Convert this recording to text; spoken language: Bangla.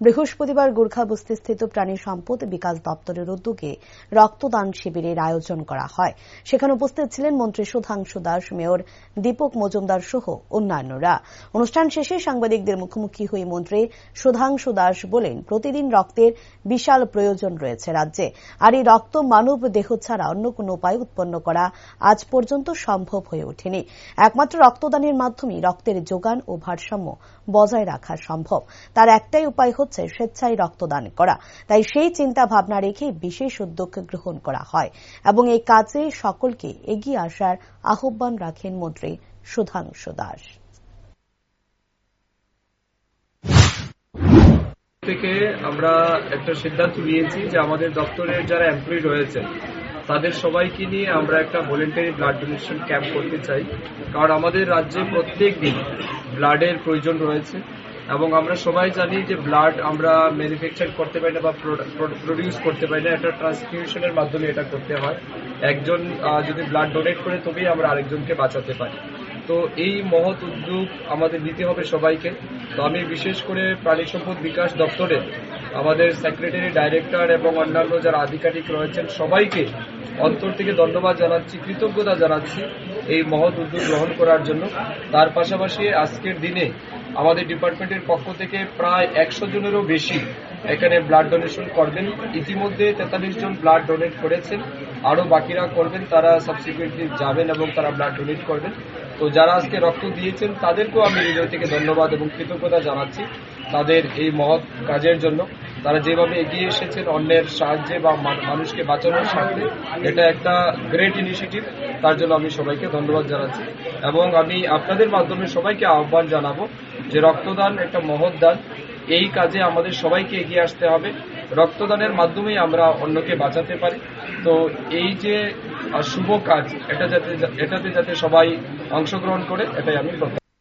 বৃহস্পতিবার গোর্খা বস্তিস্থিত প্রাণী সম্পদ বিকাশ দপ্তরের উদ্যোগে রক্তদান শিবিরের আয়োজন করা হয়। সেখানে উপস্থিত ছিলেন মন্ত্রী সুধাংশু দাস, মেয়র দীপক মজুমদার সহ অন্যান্যরা। অনুষ্ঠান শেষে সাংবাদিকদের মুখোমুখি হয়ে মন্ত্রী সুধাংশু দাস বলেন, প্রতিদিন রক্তের বিশাল প্রয়োজন রয়েছে রাজ্যে। আর এই রক্ত মানব দেহ ছাড়া অন্য কোনো উপায় উৎপন্ন করা আজ পর্যন্ত সম্ভব হয়ে ওঠেনি। একমাত্র রক্তদানের মাধ্যমেই রক্তের যোগান ও ভারসাম্য বজায় রাখা সম্ভব। তার একটাই উপায় হচ্ছে স্বেচ্ছায় রক্তদান করা। তাই সেই চিন্তা ভাবনা রেখে বিশেষ উদ্যোগ গ্রহণ করা হয়। এবং এই কাজে সকলকে এগিয়ে আসার আহ্বান রাখেন মন্ত্রী সুধাংশু দাস। থেকে আমরা একটা সিদ্ধান্ত নিয়েছি যে আমাদের দপ্তরের যারা এমপ্লয়ি রয়েছে তাদের সবাইকে নিয়ে আমরা একটা ভলেন্টারি ব্লাড ডোনেশন ক্যাম্প করতে চাই। কারণ আমাদের রাজ্যে প্রত্যেক দিন ব্লাডের প্রয়োজন রয়েছে। এবং আমরা সবাই জানি যে ব্লাড আমরা ম্যানুফ্যাকচার করতে পারি না বা প্রডিউস করতে পারি না, একটা ট্রান্সফিউশনের মাধ্যমে এটা করতে হয়। একজন যদি ব্লাড ডোনেট করে, তবেই আমরা আরেকজনকে বাঁচাতে পারি। তো এই মহৎ উদ্যোগ আমাদের নিতে হবে সবাইকে। তো আমি বিশেষ করে প্রাণী সম্পদ বিকাশ দপ্তরে আমাদের সেক্রেটারি ডাইরেক্টর এবং অন্যান্য যারা আধিকারিক রয়েছেন, সবাইকে অন্তর থেকে ধন্যবাদ জানাচ্ছি, কৃতজ্ঞতা জানাচ্ছি। এই মহৎ উদ্যোগ গ্রহণ করার জন্য। তার পাশাপাশি আজকের দিনে আমাদের ডিপার্টমেন্টের পক্ষ থেকে প্রায় একশো জনেরও বেশি এখানে ব্লাড ডোনেশন করবেন। ইতিমধ্যে তেতাল্লিশ জন ব্লাড ডোনেট করেছেন। আরও বাকিরা করবেন, তারা সাবসিকুয়েন্টলি যাবেন এবং তারা ব্লাড ডোনেট করবেন। তো যারা আজকে রক্ত দিয়েছেন, তাদেরকেও আমি হৃদয় থেকে ধন্যবাদ এবং কৃতজ্ঞতা জানাচ্ছি তাদের এই মহৎ কাজের জন্য। তারা যেভাবে এগিয়ে এসেছেন অন্যের সাহায্যে বা মানুষকে বাঁচানোর স্বার্থে, এটা একটা গ্রেট ইনিশিয়েটিভ তার জন্য আমি সবাইকে ধন্যবাদ জানাচ্ছি। এবং আমি আপনাদের মাধ্যমে সবাইকে আহ্বান জানাব যে রক্তদান একটা মহৎ দান। এই কাজে আমাদের সবাইকে এগিয়ে আসতে হবে। রক্তদানের মাধ্যমেই আমরা অন্যকে বাঁচাতে পারি। তো এই যে শুভ কাজ, এটা যাতে এটাতে যাতে সবাই অংশগ্রহণ করে, এটাই আমি